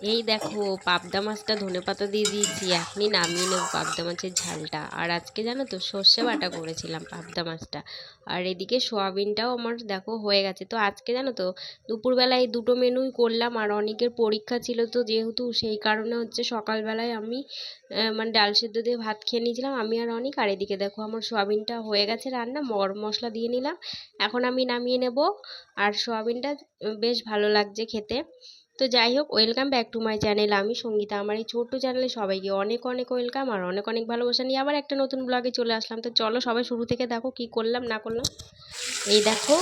এই দেখো, পাবদা মাছটা ধনে পাতা দিয়ে দিয়েছি, এখনই নামিয়ে নেব পাবদা মাছের ঝালটা। আর আজকে জানো তো, সর্ষে বাটা করেছিলাম পাবদা মাছটা। আর এদিকে সোয়াবিনটাও আমার দেখো হয়ে গেছে। তো আজকে জানো তো, দুপুরবেলায় এই দুটো মেনুই করলাম, আর অনেকের পরীক্ষা ছিল তো যেহেতু সেই কারণে হচ্ছে সকালবেলায় আমি মানে ডাল সেদ্ধ দিয়ে ভাত খেয়ে নিয়েছিলাম, আমি আর অনেক। আর এদিকে দেখো আমার সোয়াবিনটা হয়ে গেছে রান্না গরম মশলা দিয়ে নিলাম। এখন আমি নামিয়ে নেব, আর সোয়াবিনটা বেশ ভালো লাগছে খেতে। তো যাই হোক welcome back to my channel আমি সঙ্গীতা। আমার এই ছোট্ট চ্যানেলে সবাইকে অনেক অনেক ওয়েলকাম আর অনেক অনেক ভালোবাসা নিয়ে আবার একটা নতুন ব্লগে চলে আসলাম। তো চলো সবাই শুরু থেকে দেখো কি করলাম, না করলাম। এই দেখো,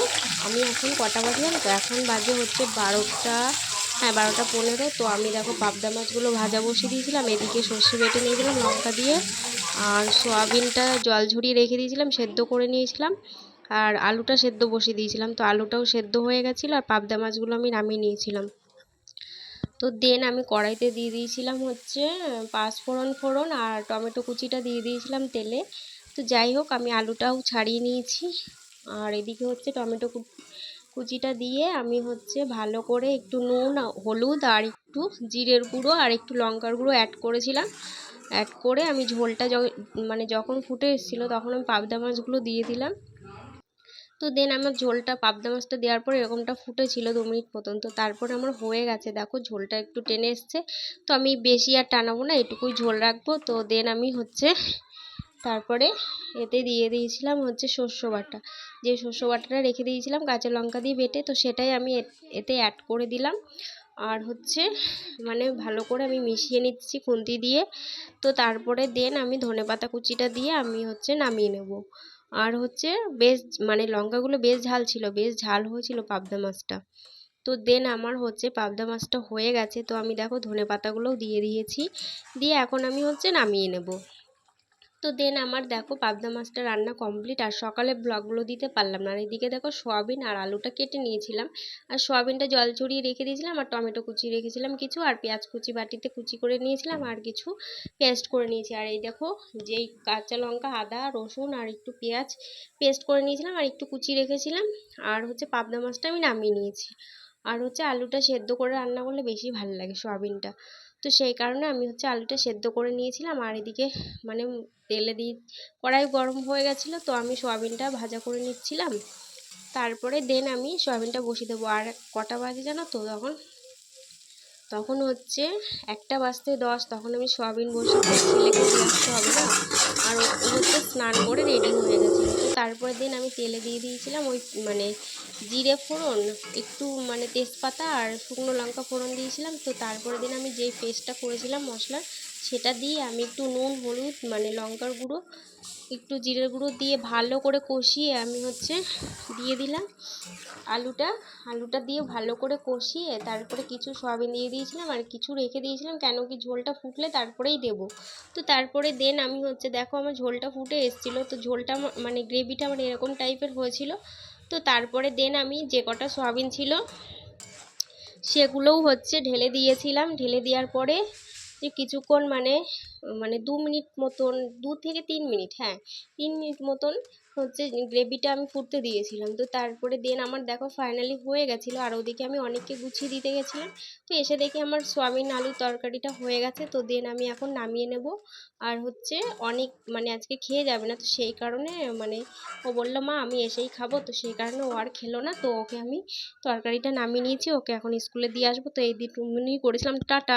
আমি এখন কটা বাজে জানো তো? এখন বাজে হচ্ছে বারোটা হ্যাঁ বারোটা পনেরো। তো আমি দেখো পাবদা মাছগুলো ভাজা বসিয়ে দিয়েছিলাম। এদিকে সর্ষে বেটে নিয়ে দিলাম লঙ্কা দিয়ে। আর সোয়াবিনটা জল ঝরিয়ে রেখে দিয়েছিলাম, সেদ্ধ করে নিয়েছিলাম। আর আলুটা সেদ্ধ বসিয়ে দিয়েছিলাম। তো আলুটাও সেদ্ধ হয়ে গেছিল আর পাবদা মাছগুলো আমি নামিয়ে নিয়েছিলাম। তো দেন আমি কড়াইতে দিয়ে দিয়েছিলাম হচ্ছে পাঁচফোড়ন ফোড়ন আর টমেটো কুচিটা দিয়ে দিয়েছিলাম তেলে। তো যাই হোক, আমি আলুটাও ছাড়িয়ে নিয়েছি। আর এদিকে হচ্ছে টমেটো কুচিটা দিয়ে আমি হচ্ছে ভালো করে একটু নুন, হলুদ আর একটু জিরের গুঁড়ো আর একটু লঙ্কার গুঁড়ো অ্যাড করেছিলাম। অ্যাড করে আমি ঝোলটা মানে যখন ফুটে এসেছিল তখন আমি পাবদা মাছগুলো দিয়ে দিলাম। তো দেন আমার ঝোলটা পাবদা মাছটা দেওয়ার পর এরকমটা ফুটেছিল দু মিনিট মতন। তো তারপর আমার হয়ে গেছে। দেখো ঝোলটা একটু টেনে এসছে। তো আমি বেশি আর টানাবো না, এটুকুই ঝোল রাখব। তো দেন আমি হচ্ছে তারপরে এতে দিয়ে দিয়েছিলাম হচ্ছে শস্য বাটা। যে শস্য বাটাটা রেখে দিয়েছিলাম কাঁচা লঙ্কা দিয়ে বেটে, তো সেটাই আমি এতে অ্যাড করে দিলাম। আর হচ্ছে মানে ভালো করে আমি মিশিয়ে নিচ্ছি খুন্তি দিয়ে। তো তারপরে দেন আমি ধনেপাতা কুচিটা দিয়ে আমি হচ্ছে নামিয়ে নেব। আর হচ্ছে বেশ মানে লঙ্কাগুলো বেশ ঝাল ছিল, বেশ ঝাল হয়েছিল পাবদা মাছটা। তো দেন আমার হচ্ছে পাবদা মাছটা হয়ে গেছে, তো আমি দেখো ধনে পাতাগুলোও দিয়ে দিয়েছি, দিয়ে এখন আমি হচ্ছে নামিয়ে নেব। তো দেন আমার দেখো পাবদা মাছটা রান্না কমপ্লিট আর সকালে ব্লগগুলো দিতে পারলাম না। আর এদিকে দেখো সোয়াবিন আর আলুটা কেটে নিয়েছিলাম। আর সোয়াবিনটা জল চড়িয়ে রেখে দিয়েছিলাম, আর টমেটো কুচি রেখেছিলাম কিছু, আর পেঁয়াজ কুচি বাটিতে কুচি করে নিয়েছিলাম, আর কিছু পেস্ট করে নিয়েছি। আর এই দেখো যেই কাঁচা লঙ্কা, আদা, রসুন, আর একটু পেঁয়াজ পেস্ট করে নিয়েছিলাম, আর একটু কুচি রেখেছিলাম। আর হচ্ছে পাবদা মাছটা আমি নামিয়ে নিয়েছি। আর হচ্ছে আলুটা সেদ্ধ করে রান্না করলে বেশি ভালো লাগে সয়াবিনটা। তো সেই কারণে আমি হচ্ছে আলুটা সেদ্ধ করে নিয়েছিলাম আর এদিকে মানে তেলে দিয়ে কড়াই গরম হয়ে গেছিল তো আমি সয়াবিনটা ভাজা করে নিচ্ছিলাম। তারপরে দেন আমি সয়াবিনটা বসিয়ে দেবো। আর কটা বাজে জানো তো তখন? তখন হচ্ছে একটা বাজতে দশ, তখন আমি সয়াবিন বসিয়ে ছেলেকে দিয়ে আসতে হবে না। আর ও হচ্ছে স্নান করে রেডি হয়ে গেছিল। তো তারপরে দিন আমি তেলে দিয়ে দিয়েছিলাম ওই মানে জিরে ফোড়ন, একটু মানে তেজপাতা আর শুকনো লঙ্কা ফোড়ন দিয়েছিলাম। তো তারপরে দিন আমি যেই পেস্টটা করেছিলাম মশলার, সেটা দিয়ে আমি একটু নুন, হলুদ মানে লঙ্কার গুঁড়ো, একটু জিরের গুঁড়ো দিয়ে ভালো করে কষিয়ে আমি হচ্ছে দিয়ে দিলাম আলুটা। আলুটা দিয়ে ভালো করে কষিয়ে তারপরে কিছু সয়াবিন দিয়ে দিয়েছিলাম আর কিছু রেখে দিয়েছিলাম, কেন কি ঝোলটা ফুটলে তারপরেই দেবো। তো তারপরে দেন আমি হচ্ছে, দেখো আমার ঝোলটা ফুটে এসেছিল, তো ঝোলটা মানে গ্রেভিটা আমার এরকম টাইপের হয়েছিল। তো তারপরে দেন আমি যে কটা সোয়াবিন ছিল, সেগুলোও হচ্ছে ঢেলে দিয়েছিলাম। ঢেলে দেওয়ার পরে যে কিছুক্ষণ মানে মানে দু মিনিট মতন, দু থেকে তিন মিনিট হ্যাঁ তিন মিনিট মতন হচ্ছে গ্রেভিটা আমি ফুটতে দিয়েছিলাম। তো তারপরে দেন আমার দেখো ফাইনালি হয়ে গেছিল। আর ওদিকে আমি অনেককে গুছিয়ে দিতে গেছিলাম। তো এসে দেখি আমার সোয়াবিন আলুর তরকারিটা হয়ে গেছে। তো দেন আমি এখন নামিয়ে নেব। আর হচ্ছে অনেক মানে আজকে খেয়ে যাবে না। তো সেই কারণে মানে ও বলল, মা, আমি এসেই খাব। তো সেই কারণে ও আর খেলো না। তো ওকে আমি তরকারিটা নামিয়ে নিয়েছি। ওকে এখন স্কুলে দিয়ে আসব। তো এই দুটুকুনি করেছিলাম। টাটা।